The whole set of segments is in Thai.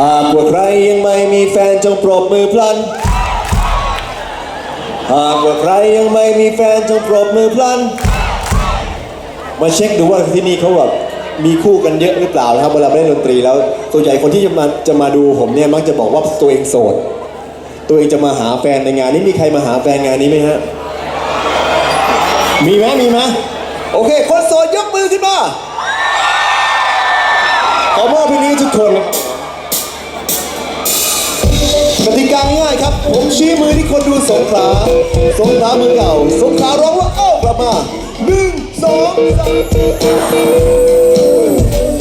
หากว่าใครยังไม่มีแฟนจงปรบมือพลัน หากว่าใครยังไม่มีแฟนจงปรบมือพลัน มาเช็คดูว่าที่นี่เขาแบบมีคู่กันเยอะหรือเปล่านะครับเวลาไปเล่นดนตรีแล้วส่วนใหญ่คนที่จะมาจะมาดูผมเนี่ยมักจะบอกว่าตัวเองโสด ตัวเองจะมาหาแฟนในงานนี้มีใครมาหาแฟนงานนี้ไหมฮะมีไหมมีไหมโอเค คนโสดยกมือขึ้นมาขอมอบเพลงนี้ทุกคนีมือที่คนดูสงขลาสงขลาเมืองเก่า สงขลาร้องว่าเอ้ากลับมาหนึ่งสองสาม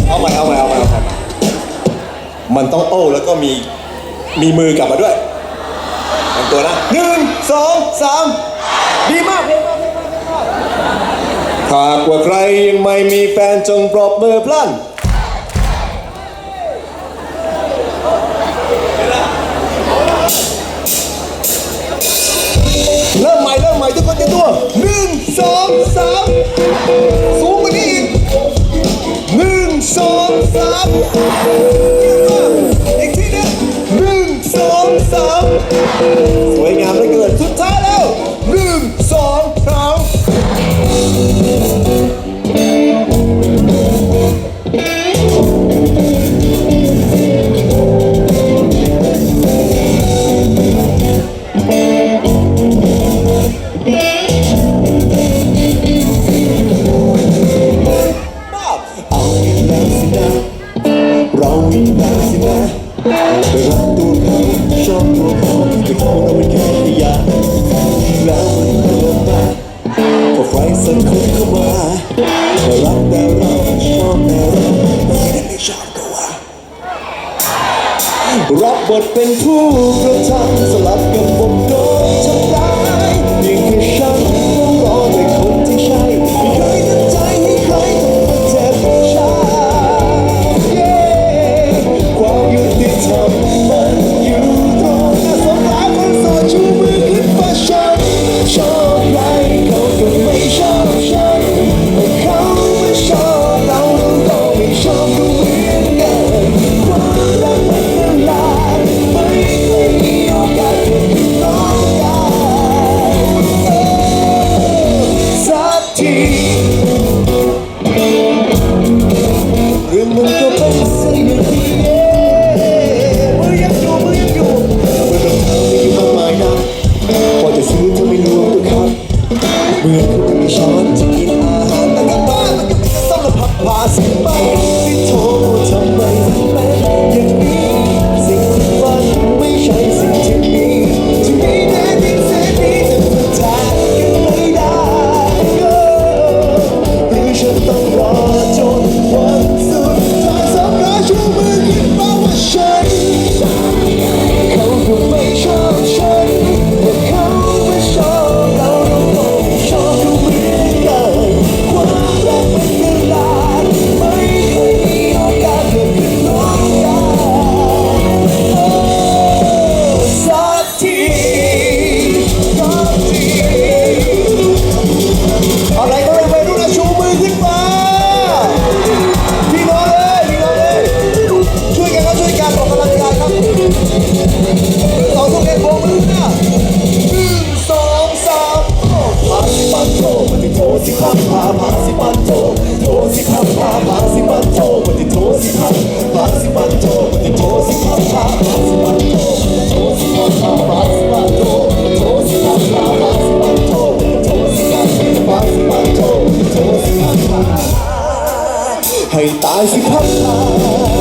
เอาใหม่เอาใหม่เอาใหม่เอาใหม่มันต้องโอ้แล้วก็มีมีมือกลับมาด้วยทำตัวนะหนึ่งสองสามดีมากดีมากดีมากดีมากหากว่าใครยังไม่มีแฟนจงปรบมือพลัน สูงกว่านี้อีกหนึ่งสองสามอีกทีหนึงหนึ่งสองสามสวยงามเหลือเกินสุดท้าย สินะเราอีกแล้วสินะไปรักตัวเขาชอบตัวเขาแต่เขาเราเป็นแค่ขยะแล้วมันก็ลงมาพอใครสักคนเข้ามาก็รักแต่เราชอบแต่เราไม่ได้ไม่ชอบก็ว่ารับบทเป็นผู้กระทำสลับกับผม มัน กายครับต่อสู้กันโบกมือหน้าหนึ่งสองสามพาสิปันโตปฏิโทสิพับพาพาสิปันโตโทสิพับพาพาสิปันโตปฏิโทสิพับพาสิปันโตปฏิโทสิพับพาพาสิปันโตโทสิพับพาพาสิปันโตโทสิพับพาพาสิปันโตโทสิพับพาสิปันโตโทสิพับพาให้ตายสิพับพา